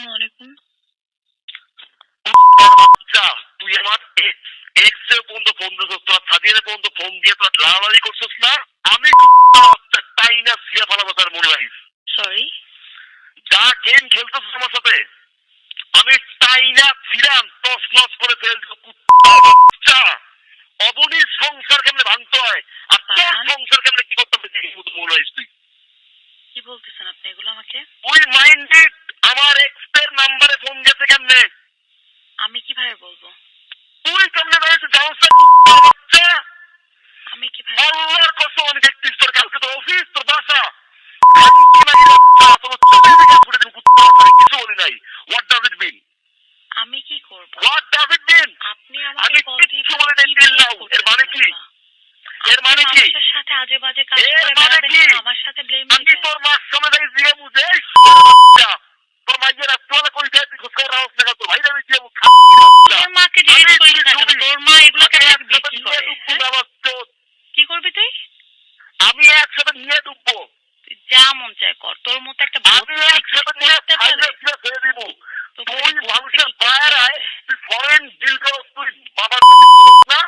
আসসালামু আলাইকুম। তুই আমার এক্সের পর্যন্ত ফোন দিছিস তোরা সাদিয়ারে পর্যন্ত ফোন দিয়ে তোরা লালালি করছিস না? আমি তাই না সিয়া ফালাবো তার মনে রাখিস সরি যা গেম খেলতেছিস আমার সাথে আমি তাই না ছিলাম টস নস করে ফেল কুত্তা অবনীর সংসার কেমনে ভাঙতে হয়? আর তোর সংসার কেমনে কি করতে হবে মনে রাখিস তুই। কি বলতেছেন আপনি এগুলো আমাকে? তুই মাইন্ডেড আমার এক্সের নাম্বারে ফোন গেছে কেমনে আমি কীভাবে বলব তুই কেমনে রয়েছে জানোস না কুত্তা বাচ্চা আমি কীভাবে বলব? আল্লাহর কসম আমি দেখতিস তোর কালকে তোর অফিস তোর বাসা শান্তি নাই বাচ্চা তোর চোখের দিকে ফুটে দিন কুত্তা বাচ্চা কিছু বলি নাই হোয়াট ডাজ ইট মিন আমি কি করব? হোয়াট ডাজ ইট মিন আপনি আমাকে কল দিয়ে কিচ্ছু বলি নাই, কি till এর মানে কি? এর মানে কি? মানুষের সাথে আজে বাজে কাজ করে বেড়াবেন আমার সাথে ব্লেম আমি তোর দিয়ে কই তুই খোঁজ না ভাই দিয়ে মাকে জিজ্ঞেস করিস না মা এগুলো কেন বিক্রি করে হ্যাঁ? কি করবি তুই? আমি একসাথে নিয়ে ডুববো। যা মন চায় কর। তোর মতো একটা নিয়ে করতে পারে ফাইলে ফিরে ফেলে দিব তোকে তুই মানুষের পায়ের আয় তুই ফরেন ডিল করস তুই বাবার না।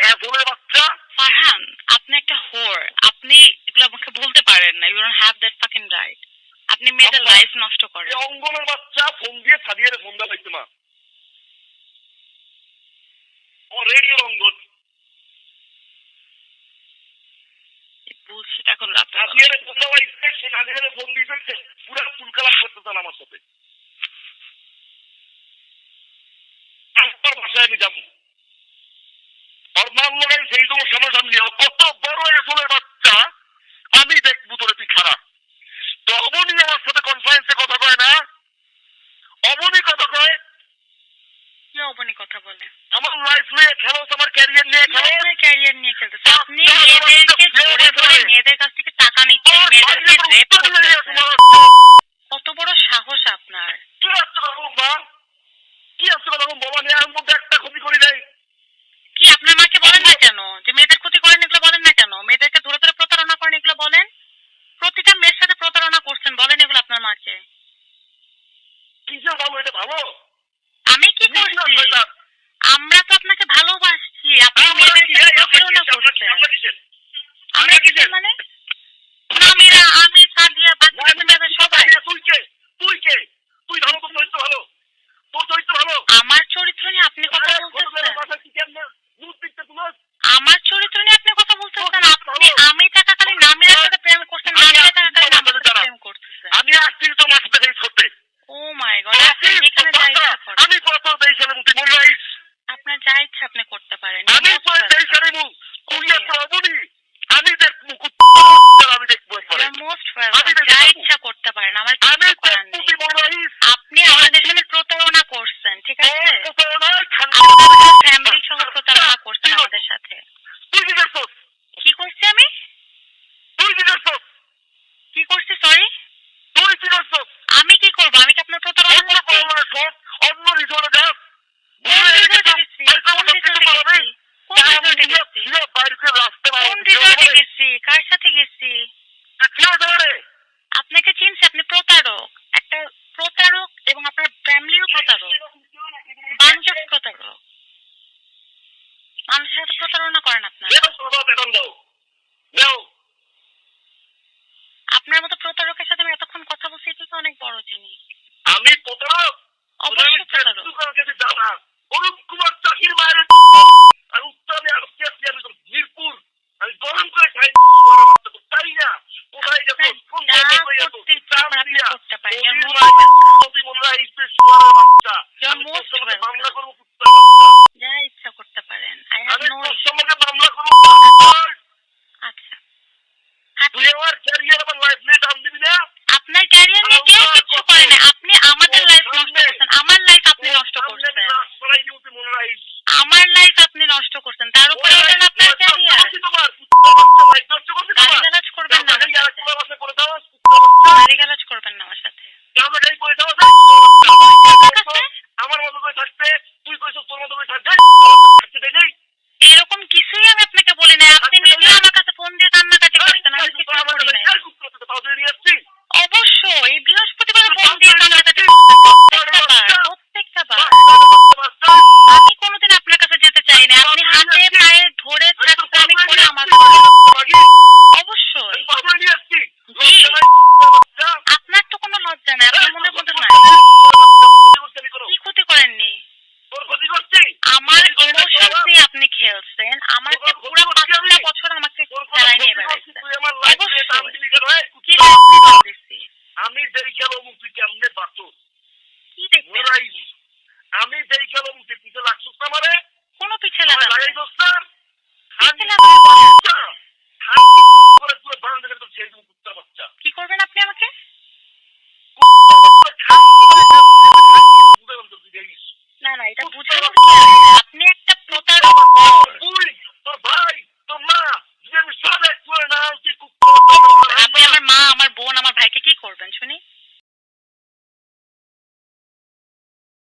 এ বাচ্চা। ফারহান আপনি একটা হোর আপনি এগুলো আমাকে বলতে পারেন না। You don't have that fucking right আপনি মেয়েদের লাইফ নষ্ট করেন। অঙ্গনের বাচ্চা ফোন দিয়ে ছাড়িয়ে ফোন দেওয়া হইতো না ও রেডিও অঙ্গন বুলশিট এখন রাতে ছাড়িয়ে ফোন দেওয়া হইছে সে ছাড়িয়ে ফোন দিয়েছে পুরো ফুল কালাম করতেছেন আমার সাথে। আমার বাসায় আমি যাব। নাম লাগাই সেই তো সামনাসামনি হোক। কত বড় আসলের বাচ্চা আমি দেখব তোরে তুই খারাপ তো অবনী আমার সাথে কনফারেন্সে কথা কয় না অবনী কথা কয় কি কথা বলে। আমার লাইফ নিয়ে খেলো আমার ক্যারিয়ার নিয়ে খেলো। আপনার ক্যারিয়ার নিয়ে খেলতেছে আপনি মেয়েদেরকে ধরে ধরে মেয়েদের কাছ থেকে টাকা নিচ্ছেন মেয়েদেরকে রেপ কত বড় সাহস আপনার। কি কথা মা কি বলুন বাবা? আমার মধ্যে একটা ক্ষতি করি নাই। কি আপনার মাকে বলেন না কেন? যে মেয়েদের ক্ষতি করেন এগুলো বলেন না কেন? মেয়েদেরকে ধরে ধরে প্রতারণা করেন এগুলো বলেন? প্রতিটা মেয়ের সাথে প্রতারণা করছেন বলেন এগুলো আপনার মাকে। এটা কি নিজ না করছি আমরা তো আপনাকে ভালোবাসছি আপনি প্রতারণা করছেন। আমরা? মানে? আমিরা আমি সাদিয়া মেয়েদের সবাই। তুই কে? তুই কে? তুই ভালো তোর চরিত্র ভালো। তোর চরিত্র ভালো। আমার চরিত্র নিয়ে আপনি কথা বলতেছেন আমার চরিত্র নিয়ে আপনি কথা বলতেছেন আপনি আমি থাকাকালীন নামিরার সাথে প্রেম করছেন নামিরা থাকাকালীন আমার সাথে প্রেম করতেছেন আমি আসছি তোমার সাথে ফেস করতে ও মাই গড আপনি যেখানে যা ইচ্ছা করেন আমি কত দেই সালে মুতি মনে রাখিস আপনার যা ইচ্ছা আপনি করতে পারেন আমি Most তো দেই welcome. সালে মু তুই Okay. এত অবনি আমি দেখব আমি দেখব একবারে যা ইচ্ছা করতে পারেন আমার কিছু করার নেই। তুই রাখিস আপনি আমাদের সাথে প্রতারণা করছেন ঠিক আছে? আপনার ফ্যামিলি সহ প্রতারণা করছেন আমাদের সাথে। কি করছি আমি? কি করছি সরি আমি কি করব? আমি কি আপনার প্রতারণা করছি? অন্য রিজনে কোন রিসোর্টে গেছি কোন রিসোর্টে গেছি কোন রিসোর্টে গেছি কোন রিসোর্টে গেছি কার সাথে গেছি আপনাকে চিনছি আপনি প্রতারক একটা প্রতারক এবং আপনার ফ্যামিলিও প্রতারক বাঞ্চক প্রতারক মানুষের সাথে প্রতারণা করেন আপনারা আপনার মতো প্রতারকের সাথে আমি এতক্ষণ কথা বলছি এটা তো অনেক বড় জিনিস। আমি প্রতারক অবশ্যই প্রতারক অরূপ কুমার চাকির মায়ের মানে হাতে পায়ে ধরে থাকতে আমি করে আমার অবশ্যই। আপনার তো কোনো লজ্জা নাই আপনার মনের মধ্যে নাই। কি ক্ষতি করেননি আমার ইমোশনস নিয়ে আপনি খেলছেন। আমাকে পুরো পাঁচটা বছর আমাকে খেলায় নিয়ে বেড়াইছেন। আমি যেই খেলো মুক্তি কেমনে বাঁচো কি দেখবেন আমি যেই খেলো মুক্তি তুই তো লাগছিস বাচ্চা কি করবেন আপনি আমাকে